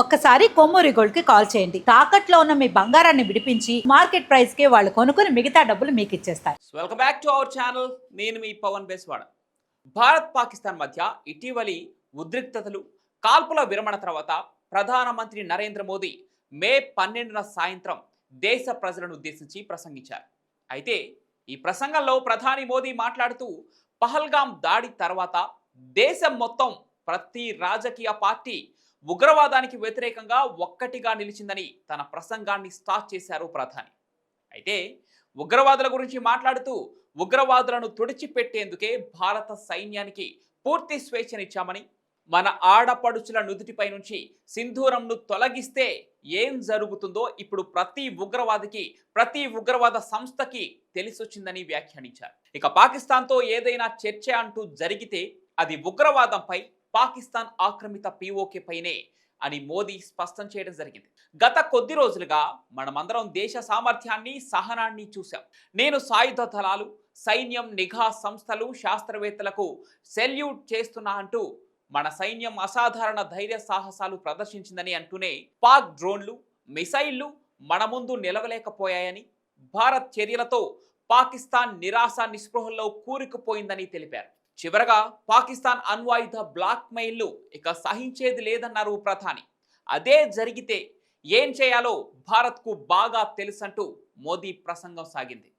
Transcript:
ఒక్కసారి కొమ్మూరి గోల్డ్కి కాల్ చేయండి. తాకట్లో ఉన్న మీ బంగారాన్ని విడిపించి మార్కెట్ ప్రైస్కి వాళ్ళు కొనుక్కుని మిగతా డబ్బులు మీకు ఇచ్చేస్తారు. Welcome back to our channel నేను మీ పవన్ బేస్వాడ. భారత్ పాకిస్తాన్ మధ్య ఇటీవలి ఉద్రిక్తతలు కాల్పుల విరమణ తర్వాత ప్రధానమంత్రి నరేంద్ర మోదీ మే పన్నెండున సాయంత్రం దేశ ప్రజలను ఉద్దేశించి ప్రసంగించారు. అయితే ఈ ప్రసంగంలో ప్రధాని మోదీ మాట్లాడుతూ పహల్గాం దాడి తర్వాత దేశం మొత్తం ప్రతి రాజకీయ పార్టీ ఉగ్రవాదానికి వ్యతిరేకంగా ఒక్కటిగా నిలిచిందని తన ప్రసంగాన్ని స్టార్ట్ చేశారు ప్రధాని. అయితే ఉగ్రవాదుల గురించి మాట్లాడుతూ ఉగ్రవాదులను తుడిచిపెట్టేందుకే భారత సైన్యానికి పూర్తి స్వేచ్ఛనిచ్చామని మన ఆడపడుచుల నుదుటిపై నుంచి సింధూరంను తొలగిస్తే ఏం జరుగుతుందో ఇప్పుడు ప్రతి ఉగ్రవాదికి ప్రతి ఉగ్రవాద సంస్థకి తెలిసొచ్చిందని వ్యాఖ్యానించారు. ఇక పాకిస్తాన్తో ఏదైనా చర్చ అంటూ జరిగితే అది ఉగ్రవాదంపై పాకిస్తాన్ ఆక్రమిత పీఓకే పైనే అని మోదీ స్పష్టం చేయడం జరిగింది. గత కొద్ది రోజులుగా మనమందరం దేశ సామర్థ్యాన్ని సహనాన్ని చూశాం. నేను సాయుధ దళాలు సైన్యం నిఘా సంస్థలు శాస్త్రవేత్తలకు సెల్యూట్ చేస్తున్నా అంటూ మన సైన్యం అసాధారణ ధైర్య సాహసాలు ప్రదర్శించిందని అంటూనే పాక్ డ్రోన్లు మిసైళ్ళు మన ముందు నిలవలేకపోయాయని భారత్ చర్యలతో పాకిస్తాన్ నిరాశ నిస్పృహల్లో కూరుకుపోయిందని తెలిపారు. చివరగా పాకిస్తాన్ అణ్వాయుధ బ్లాక్ మెయిల్ను ఇక సహించేది లేదన్నారు ప్రధాని. అదే జరిగితే ఏం చేయాలో భారత్కు బాగా తెలుసంటూ మోదీ ప్రసంగం సాగింది.